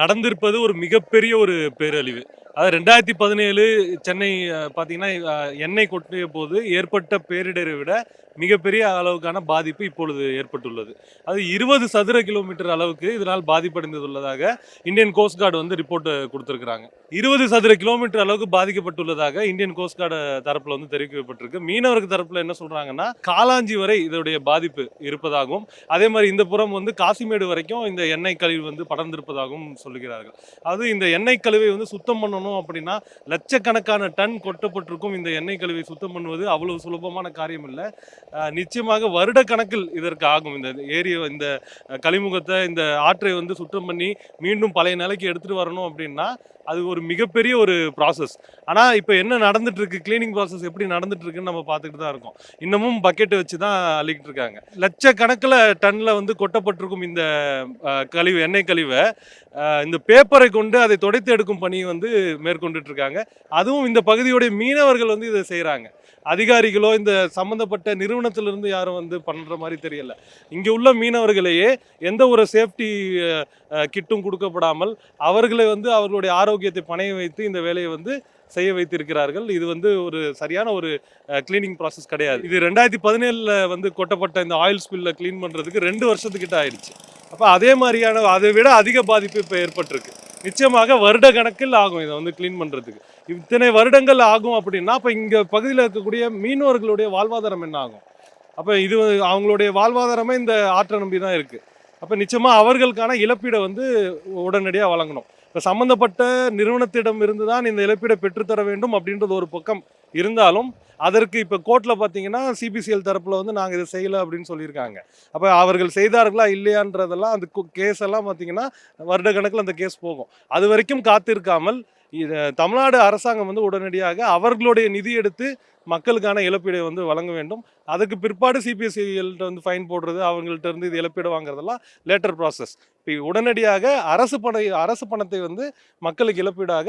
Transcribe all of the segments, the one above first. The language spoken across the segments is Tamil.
நடந்திருப்பது ஒரு மிகப்பெரிய ஒரு பேரழிவு. அதாவது ரெண்டாயிரத்தி பதினேழு சென்னை பார்த்தீங்கன்னா எண்ணெய் கொட்டிய போது ஏற்பட்ட பேரிடரை விட மிகப்பெரிய அளவுக்கான பாதிப்பு இப்பொழுது ஏற்பட்டுள்ளது. அது இருபது சதுர கிலோமீட்டர் அளவுக்கு இதனால் பாதிப்படைந்துள்ளதாக இந்தியன் கோஸ்ட் கார்டு வந்து ரிப்போர்ட் கொடுத்துருக்குறாங்க. இருபது சதுர கிலோமீட்டர் அளவுக்கு பாதிக்கப்பட்டுள்ளதாக இந்தியன் கோஸ்ட் கார்டு வந்து தெரிவிக்கப்பட்டிருக்கு. மீனவருக்கு தரப்பில் என்ன சொல்கிறாங்கன்னா காலாஞ்சி வரை இதோடைய பாதிப்பு இருப்பதாகவும் அதே மாதிரி இந்த புறம் வந்து காசிமேடு வரைக்கும் இந்த எண்ணெய் கழிவு வந்து படர்ந்திருப்பதாகவும் சொல்லுகிறார்கள். அது இந்த எண்ணெய் கழிவை வந்து சுத்தம் பண்ணணும் அப்படின்னா லட்சக்கணக்கான டன் கொட்டப்பட்டிருக்கும். இந்த எண்ணெய் கழிவை சுத்தம் பண்ணுவது அவ்வளவு சுலபமான காரியம் இல்லை நிச்சயமாக வருட கணக்கில் இதற்கு ஆகும். இந்த ஏரிய இந்த கழிமுகத்தை இந்த ஆற்றை வந்து சுத்தம் பண்ணி மீண்டும் பழைய நிலைக்கு எடுத்துகிட்டு வரணும் அப்படின்னா அது ஒரு மிகப்பெரிய ஒரு ப்ராசஸ் ஆனால் இப்போ என்ன நடந்துட்டு இருக்கு கிளீனிங் ப்ராசஸ் எப்படி நடந்துட்டு இருக்குன்னு நம்ம பார்த்துக்கிட்டு தான் இருக்கோம். இன்னமும் பக்கெட்டை வச்சு தான் அள்ளிக்கிட்டு இருக்காங்க. லட்சக்கணக்கில் டன்னில் வந்து கொட்டப்பட்டிருக்கும் இந்த கழிவு எண்ணெய் கழிவை இந்த பேப்பரை கொண்டு அதை துடைத்து எடுக்கும் பணியை வந்து மேற்கொண்டுட்டு இருக்காங்க அதுவும் இந்த பகுதியுடைய மீனவர்கள் வந்து இதை செய்கிறாங்க அதிகாரிகளோ இந்த சம்மந்தப்பட்ட நிறுவனத்திலிருந்து யாரும் வந்து பண்ணுற மாதிரி தெரியல. இங்கே உள்ள மீனவர்களையே எந்த ஒரு சேஃப்டி கிட்டும் கொடுக்கப்படாமல் அவர்களை வந்து அவர்களுடைய ஆரோக்கியத்தை பணைய வைத்து இந்த வேலையை வந்து செய்ய வைத்திருக்கிறார்கள். இது வந்து ஒரு சரியான ஒரு கிளீனிங் ப்ராசஸ் கிடையாது. இது ரெண்டாயிரத்தி பதினேழில் வந்து கொட்டப்பட்ட இந்த ஆயில் ஸ்பில்ல க்ளீன் பண்ணுறதுக்கு ரெண்டு வருஷத்துக்கிட்ட ஆயிடுச்சு. அப்போ அதே மாதிரியான அதை விட அதிக பாதிப்பு இப்போ ஏற்பட்டிருக்கு. நிச்சயமாக வருட கணக்கில் ஆகும் இதை வந்து க்ளீன் பண்ணுறதுக்கு இத்தனை வருடங்கள் ஆகும் அப்படின்னா அப்போ இங்கே பகுதியில் இருக்கக்கூடிய மீனவர்களுடைய வாழ்வாதாரம் என்ன ஆகும்? அப்போ இது அவங்களுடைய வாழ்வாதாரமே இந்த ஆற்றை நம்பி தான் இருக்குது அப்போ நிச்சயமாக அவர்களுக்கான இழப்பீடை வந்து உடனடியாக வழங்கணும். இப்போ சம்மந்தப்பட்ட நிறுவனத்திடம் இருந்து தான் இந்த இழப்பீடை பெற்றுத்தர வேண்டும் அப்படின்றது ஒரு பக்கம். இருந்தாலும் அதற்கு இப்போ கோர்ட்டில் பார்த்தீங்கன்னா சிபிசிஎல் தரப்பில் வந்து நாங்கள் இதை செய்யலை அப்படின்னு சொல்லியிருக்காங்க. அப்போ அவர்கள் செய்தார்களா இல்லையான்றதெல்லாம் அந்த கேஸ் எல்லாம் பார்த்தீங்கன்னா வருட கணக்கில் அந்த கேஸ் போகும். அது வரைக்கும் காத்திருக்காமல் இது தமிழ்நாடு அரசாங்கம் வந்து உடனடியாக அவர்களுடைய நிதி எடுத்து மக்களுக்கான இழப்பீடை வந்து வழங்க வேண்டும். அதுக்கு பிற்பாடு சிபிஎஸ்சிகள்கிட்ட வந்து ஃபைன் போடுறது அவங்கள்ட்ட இருந்து இது இழப்பீடு வாங்குறதெல்லாம் லேட்டர் ப்ராசஸ் இப்போ உடனடியாக அரசு பண அரசு பணத்தை வந்து மக்களுக்கு இழப்பீடாக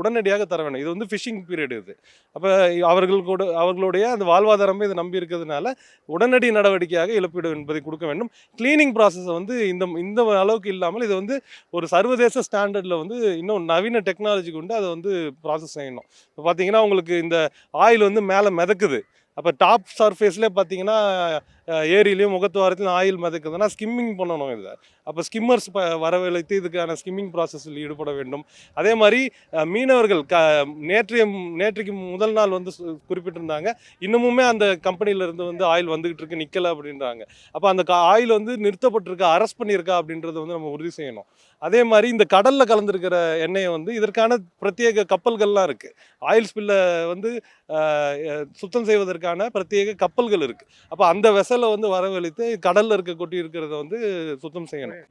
உடனடியாக தர வேண்டும். இது வந்து ஃபிஷிங் பீரியட் இது. அப்போ அவர்கள் கூட அவர்களுடைய அந்த வாழ்வாதாரமே இதை நம்பி இருக்கிறதுனால உடனடி நடவடிக்கையாக இழப்பீடு என்பதை கொடுக்க வேண்டும். க்ளீனிங் ப்ராசஸை வந்து இந்த இந்த அளவுக்கு இல்லாமல் இது வந்து ஒரு சர்வதேச ஸ்டாண்டர்டில் வந்து இன்னும் நவீன டெக்னாலஜி கொண்டு அதை வந்து ப்ராசஸ் செய்யணும். இப்போ பார்த்தீங்கன்னா உங்களுக்கு இந்த ஆயில் வந்து மே மேலே மிதக்குது. அப்போ டாப் சர்ஃபேஸ்லேயே பார்த்தீங்கன்னா ஏரியிலையும் முகத்துவாரத்திலும் ஆயில் மிதக்குதுன்னா ஸ்கிம்மிங் பண்ணணும் இதை. அப்போ ஸ்கிம்மர்ஸ் ப வரவழைத்து இதுக்கான ஸ்கிம்மிங் ப்ராசஸில் ஈடுபட வேண்டும். அதே மாதிரி மீனவர்கள் க நேற்றைய நேற்றைக்கு முதல் நாள் வந்து குறிப்பிட்டிருந்தாங்க. இன்னமுமே அந்த கம்பெனியிலேருந்து வந்து ஆயில் வந்துகிட்டு இருக்கு நிற்கலை அப்படின்றாங்க. அப்போ அந்த ஆயில் வந்து நிறுத்தப்பட்டிருக்கா அரெஸ்ட் பண்ணியிருக்கா அப்படின்றத வந்து நம்ம உறுதி செய்யணும். அதே மாதிரி இந்த கடலில் கலந்துருக்கிற எண்ணெயை வந்து இதற்கான பிரத்யேக கப்பல்கள்லாம் இருக்குது ஆயில் ஸ்பில்ல வந்து சுத்தம் செய்வதற்கான பிரத்யேக கப்பல்கள் இருக்குது அப்போ அந்த வெசல் கடலை வந்து வரவழைத்து கடலில் இருக்க கொட்டி இருக்கிறத வந்து சுத்தம் செய்யணும்.